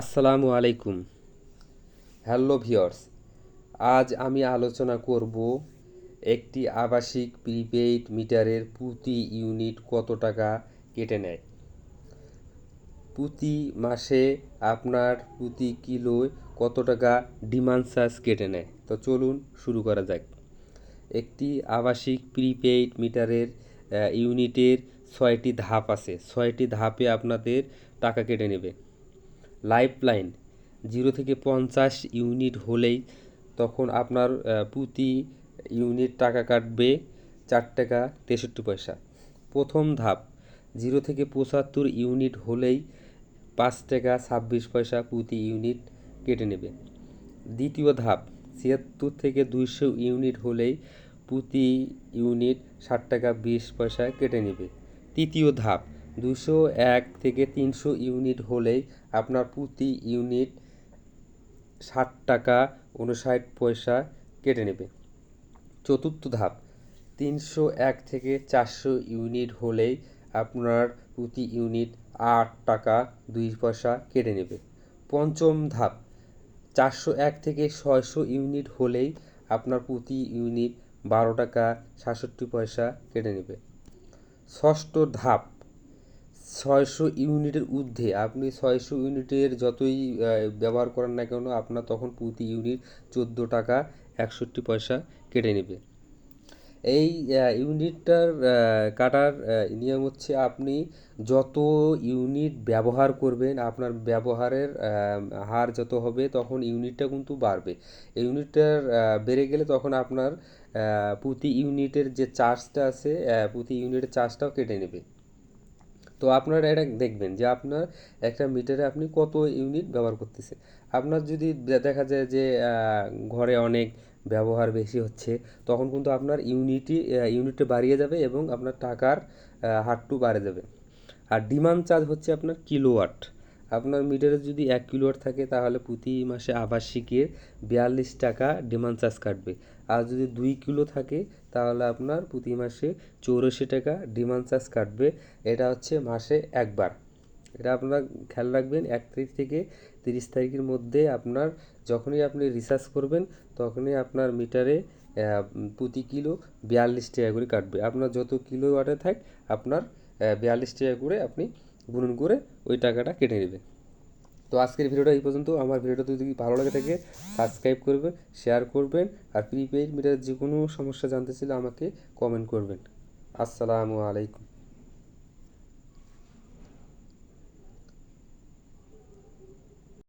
আসসালামু আলাইকুম। Hello viewers আজ আমি আলোচনা করব একটি আবাসিক প্রিপেইড মিটারের প্রতি ইউনিট কত টাকা কেটে নেয়। প্রতি মাসে আপনার প্রতি কিলোয় কত টাকা ডিমান্ড চার্জ কেটে নেয়? তো চলুন শুরু করা যাক। একটি আবাসিক প্রিপেইড মিটারের ইউনিটের ছয়টি ধাপ আছে। ছয়টি ধাপে আপনাদের টাকা কেটে নেবে। লাইফ লাইন জিরো থেকে পঞ্চাশ ইউনিট হলেই তখন আপনার প্রতি ইউনিট টাকা কাটবে চার টাকা তেষট্টি পয়সা। প্রথম ধাপ, জিরো থেকে পঁচাত্তর ইউনিট হলেই পাঁচ টাকা ছাব্বিশ পয়সা প্রতি ইউনিট কেটে নেবে। দ্বিতীয় ধাপ, ছিয়াত্তর থেকে দুইশো ইউনিট হলেই প্রতি ইউনিট ষাট টাকা বিশ পয়সা কেটে নেবে। তৃতীয় ধাপ দুশো এক থেকে তিনশো ইউনিট হলেই আপনার প্রতি ইউনিট ষাট টাকা উনষাট পয়সা কেটে নেবে। চতুর্থ ধাপ, তিনশো এক থেকে চারশো ইউনিট হলেই আপনার প্রতি ইউনিট আট টাকা দুই পয়সা কেটে নেবে। পঞ্চম ধাপ, চারশো এক থেকে ছয়শো ইউনিট হলেই আপনার প্রতি ইউনিট বারো টাকা সাতষট্টি পয়সা কেটে নেবে। ষষ্ঠ ধাপ ছয়শো ইউনিটের ঊর্ধ্বে। আপনি ছয়শো ইউনিটের যতই ব্যবহার করেন না কেন, আপনার তখন প্রতি ইউনিট চোদ্দ টাকা একষট্টি পয়সা কেটে নেবে। এই ইউনিটটার কাটার নিয়ম হচ্ছে আপনি যত ইউনিট ব্যবহার করবেন, আপনার ব্যবহারের হার যত হবে, তখন ইউনিটটা কিন্তু বাড়বে। ইউনিটটার বেড়ে গেলে তখন আপনার প্রতি ইউনিটের যে চার্জটা আছে প্রতি ইউনিটের চার্জটাও কেটে নেবে। তো আপনারা এটা দেখবেন যে আপনার একটা মিটারে আপনি কত ইউনিট ব্যবহার করতেছে। আপনার যদি দেখা যায় যে ঘরে অনেক ব্যবহার বেশি হচ্ছে, তখন কিন্তু আপনার ইউনিটি ইউনিটটা বাড়িয়ে যাবে এবং আপনার টাকার হারটু বাড়ে যাবে। আর ডিমান্ড চার্জ হচ্ছে আপনার কিলোওয়াট আপনার মিটারে যদি এক কিলোওয়াট থাকে, তাহলে প্রতি মাসে আবাসিকের বিয়াল্লিশ টাকা ডিমান্ড চার্জ কাটবে। আর যদি দুই কিলো থাকে, তাহলে আপনার প্রতি মাসে চৌরাশি টাকা ডিমান্ড চার্জ কাটবে। এটা হচ্ছে মাসে একবার। এটা আপনারা খেয়াল রাখবেন, এক তারিখ থেকে তিরিশ তারিখের মধ্যে আপনার যখনই আপনি রিচার্জ করবেন, তখনই আপনার মিটারে প্রতি কিলো বিয়াল্লিশ টাকা করে কাটবে। আপনার যত কিলো ওয়াটে থাক, আপনার বিয়াল্লিশ টাকা করে আপনি গুণন করে ওই টাকাটা কেটে নেবে তো আজকের ভিডিওটা এই পর্যন্ত। আমার ভিডিওটা যদি ভালো লাগে থাকে সাবস্ক্রাইব করবেন শেয়ার করবেন আর প্রিপেইড মিটার যে কোনো সমস্যা জানতে চাইলে আমাকে কমেন্ট করবেন। আসসালামু আলাইকুম।